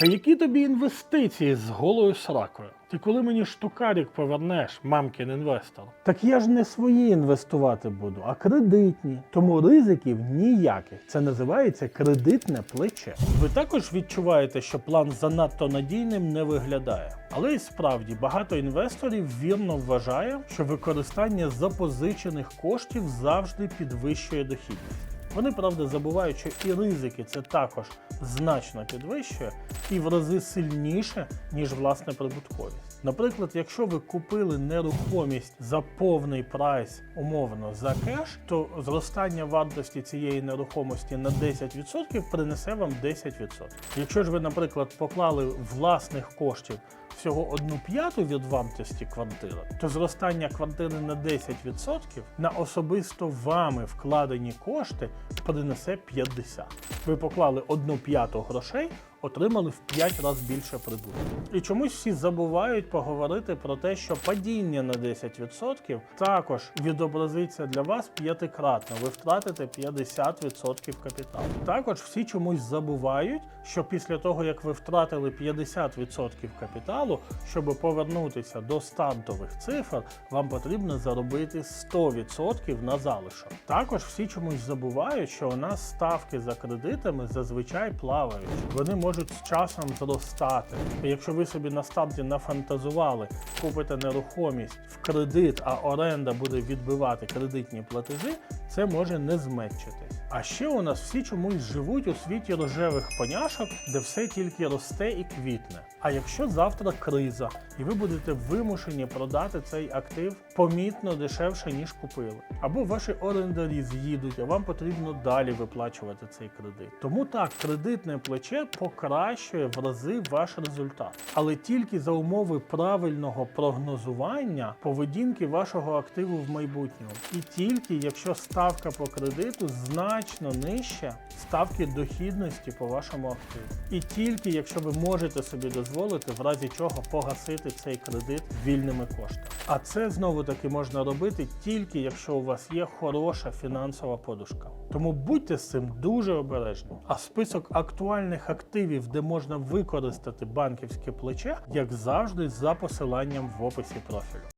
Та які тобі інвестиції з голою сракою? Ти коли мені штукарик повернеш, мамкін інвестор? Так я ж не свої інвестувати буду, а кредитні. Тому ризиків ніяких. Це називається кредитне плече. Ви також відчуваєте, що план занадто надійним не виглядає. Але і справді багато інвесторів вірно вважає, що використання запозичених коштів завжди підвищує дохідність. Вони правда забувають, що і ризики це також значно підвищує і в рази сильніше, ніж власне прибутковість. Наприклад, якщо ви купили нерухомість за повний прайс, умовно за кеш, то зростання вартості цієї нерухомості на 10% принесе вам 10%. Якщо ж ви, наприклад, поклали власних коштів всього одну п'яту від вартості квартири, то зростання квартири на 10% на особисто вами вкладені кошти принесе 50%. Ви поклали одну п'яту грошей, отримали в 5 разів більше прибутку. І чомусь всі забувають поговорити про те, що падіння на 10% також відобразиться для вас п'ятикратно. Ви втратите 50% капіталу. Також всі чомусь забувають, що після того, як ви втратили 50% капіталу, щоб повернутися до стартових цифр, вам потрібно заробити 100% на залишок. Також всі чомусь забувають, що у нас ставки за кредитами зазвичай плавають. Вони можуть з часом зростати. Якщо ви собі на старті нафантазували, купите нерухомість в кредит, а оренда буде відбивати кредитні платежі, це може не зменшитись. А ще у нас всі чомусь живуть у світі рожевих поняшок, де все тільки росте і квітне. А якщо завтра криза, і ви будете вимушені продати цей актив помітно дешевше, ніж купили, або ваші орендарі з'їдуть, а вам потрібно далі виплачувати цей кредит. Тому так, кредитне плече покращує в рази ваш результат, але тільки за умови правильного прогнозування поведінки вашого активу в майбутньому, і тільки якщо ставка по кредиту значно нижча ставки дохідності по вашому активу, і тільки якщо ви можете собі дозволити в разі чого погасити цей кредит вільними коштами. А це знову таки можна робити тільки якщо у вас є хороша фінансова подушка. Тому будьте з цим дуже обережні. А список актуальних активів, де можна використати банківське плече, як завжди, за посиланням в описі профілю.